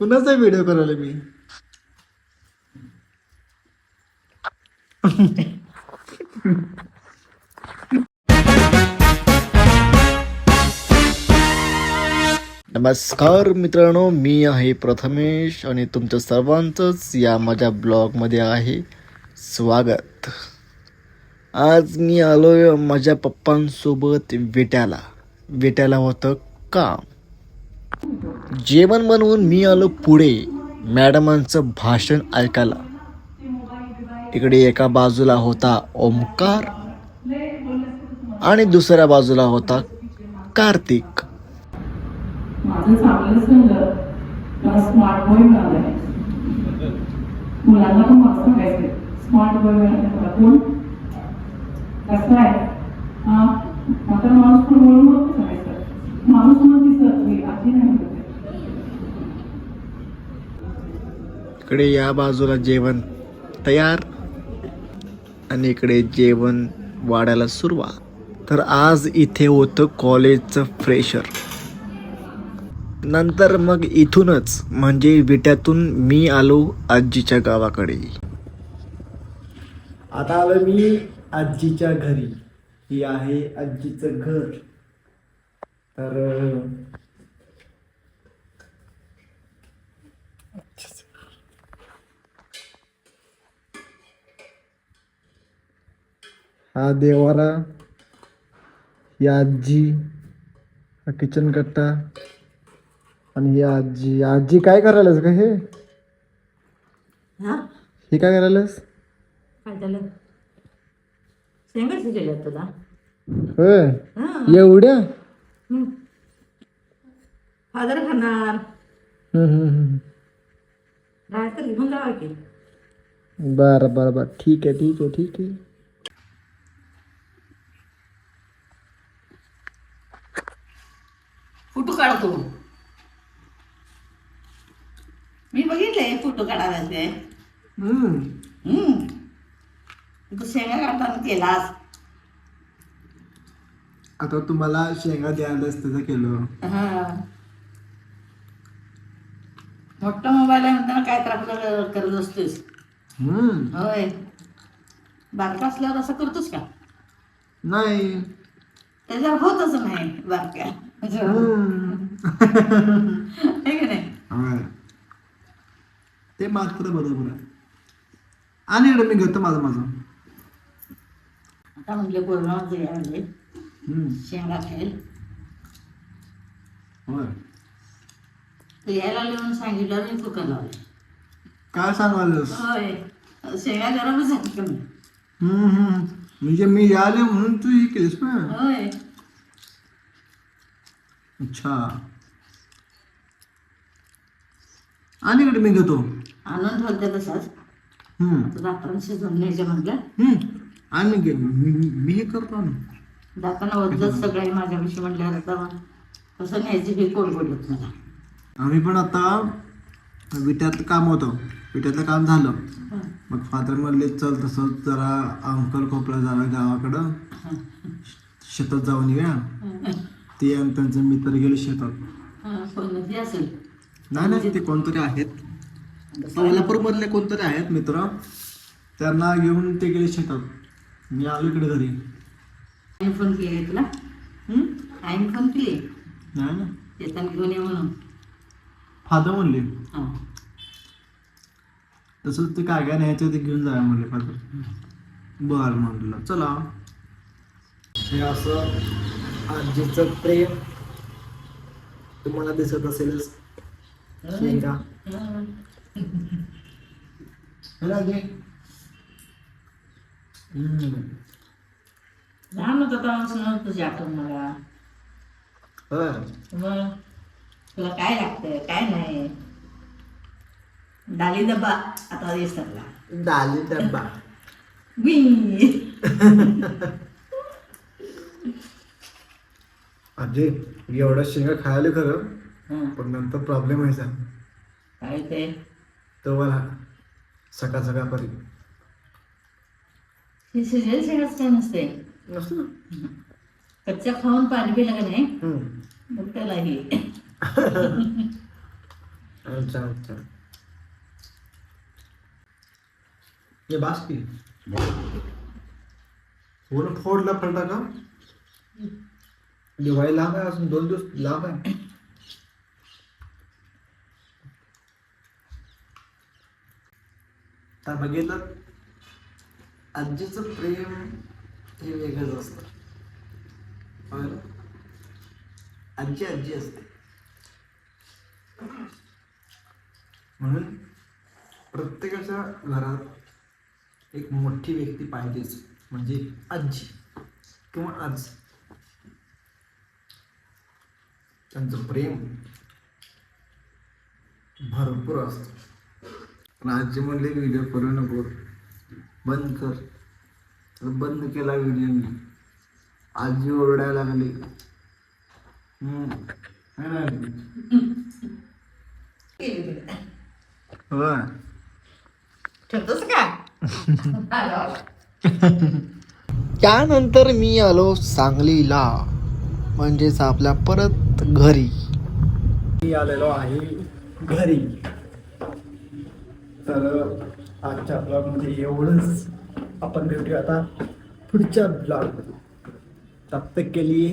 कुणाचा व्हिडिओ करायला मी? नमस्कार मित्रांनो मी आहे प्रथमेश आणि तुमच्या सर्वांचंच या माझ्या ब्लॉगमध्ये आहे स्वागत. आज मी आलोय माझ्या पप्पांसोबत विट्याला. विट्याला होतं काम. जेवण बनवून मी आलो पुढे. मॅडमांचं भाषण ऐकायला. इकडे एका बाजूला होता ओमकार आणि दुसऱ्या बाजूला होता कार्तिक. माझं चांगलं सांगलं मला स्मार्ट बॉय मिळालाय. मुलांना पण मला सांगायचं स्मार्ट बॉय मिळाला मला. कोण? कसं आहे? हा? आता माणूस पण वळून बघतो सांगायचं माणूस म्हणून दिसत मी आधी नाही इकडे या बाजूला जेवण तयार आणि इकडे जेवण वाढायला सुरुवात. तर आज इथे होतं कॉलेजचं फ्रेशर नंतर मग इथूनच म्हणजे विट्यातून मी आलो आजीच्या गावाकडे. आता आलो मी आजीच्या घरी. ही आहे आजीचं घर. तर हा देवारा ही आजी हा किचन कट्टा आणि ही आजी. आजी काय करायलास का हे? हा? हे काय करायलास? काय झालं? शेंगाच गेल्या तुला. होय? हा. एवढ्या? फादर खाणार. हम्म, हम्म, हम्म. राहायचं तर घेऊन जावा की. बरं बरं बरं. ठीक आहे ठीक आहे ठीक आहे फोटो काढतो मी बघितले फोटो काढायला ते. तू शेंगा काढताना केलास. आता तुम्हाला शेंगा द्यायलाच त्याचं केलं. हा. मोठा मोबाईल आहे म्हणताना काय तर आपलं करत असतोस हम्म. होय. बारका असल्यावर असं करतोस का? नाही. त्याच्यावर होतच नाही बारक्या हम्म. आहे की नाही होय. ते मात्र बरोबर आहे आणि इकडे मी घेतो माझं माझं आता म्हणजे हम्म. शेंगा खाईल होय तर यायला लिहून सांगितलं मी कुकर लावले काय सांगायलास होय शेंगा गरमच झाली हम्म, हम्म. म्हणजे मी याले म्हणून तू हे केलीस होय अच्छा आणि इकडे मी घेतो? आणून ठेवते तसाच हम्म. दातांशी शिजवून न्यायचे म्हटलं. हम्म. आणि घे- मी मी- मी हे करतो ना दातांना वजच सगळे माझ्यापाशी म्हटल्यावर आता मग कसं न्यायची हे कोड पडत मला. आम्ही पण आता विट्यातलं काम होतं. विट्यातलं काम झालं. मग फादर म्हणले चल तसंच जरा अंकल खोपला जाऊया गावाकडं. शेतात जाऊन येऊया. ते आणि त्यांचे मित्र गेले शेतात. हा, कोण? नदी असेल. नाही नाही ते कोणतरी आहेत. सोलापूरमधले कोणतरी आहेत मित्र. त्यांना घेऊन ते गेले शेतात. मी आलो इकडे घरी. आईने फोन केले तुला? हम्म? आईने फोन केली? नाही ना. येताना घेऊन ये म्हणून. फादर म्हणले. तसंच ते काय काय न्यायचं ते घेऊन जाऊया म्हणले फादर. बर म्हणलं. चला. हे असं आजीचं प्रेम तुम्हाला दिसत असेलच. हम्म. लहान होता तेव्हा तुझी आठवण मला. मग तुला काय लागतंय काय नाही डाली डब्बा आता दिसतला डाली डब्बा आजी एवढ्या शेंगा खायला खरं पण नंतर प्रॉब्लेम व्हायचा. काय ते? तो मला सकाळ सकाळपर्यंत हे सिरियल शेंगाच काय नसते नसतं कच्च्या खाऊन पाणी पिलं का नाही? हम्म. मग त्याला हे अच्छा अच्छा. ये बास की. हो ना फोडला फलटा का दिवाळी लांब आहे अजून दोन दिवस लांब आहे. तर बघितलं आजीचं प्रेम हे वेगळंच असतं. होय आजी आजी असते. म्हणून प्रत्येकाच्या घरात एक मोठी व्यक्ती पाहिजेच म्हणजे आजी किंवा आज. त्यांचं प्रेम भरपूर असतं. पण आजी म्हणले व्हिडिओ करू नको. बंद कर. तर बंद केला व्हिडिओ मी आजी ओरडायला लागली. है ठेवतोस का? त्यानंतर मी आलो सांगलीला. म्हणजेच आपल्या परत घरी. मी आलेलो आहे घरी. तर आजच्या ब्लॉगमध्ये एवढंच. आपण भेटूया आता पुढच्या ब्लॉग तब तक के लिए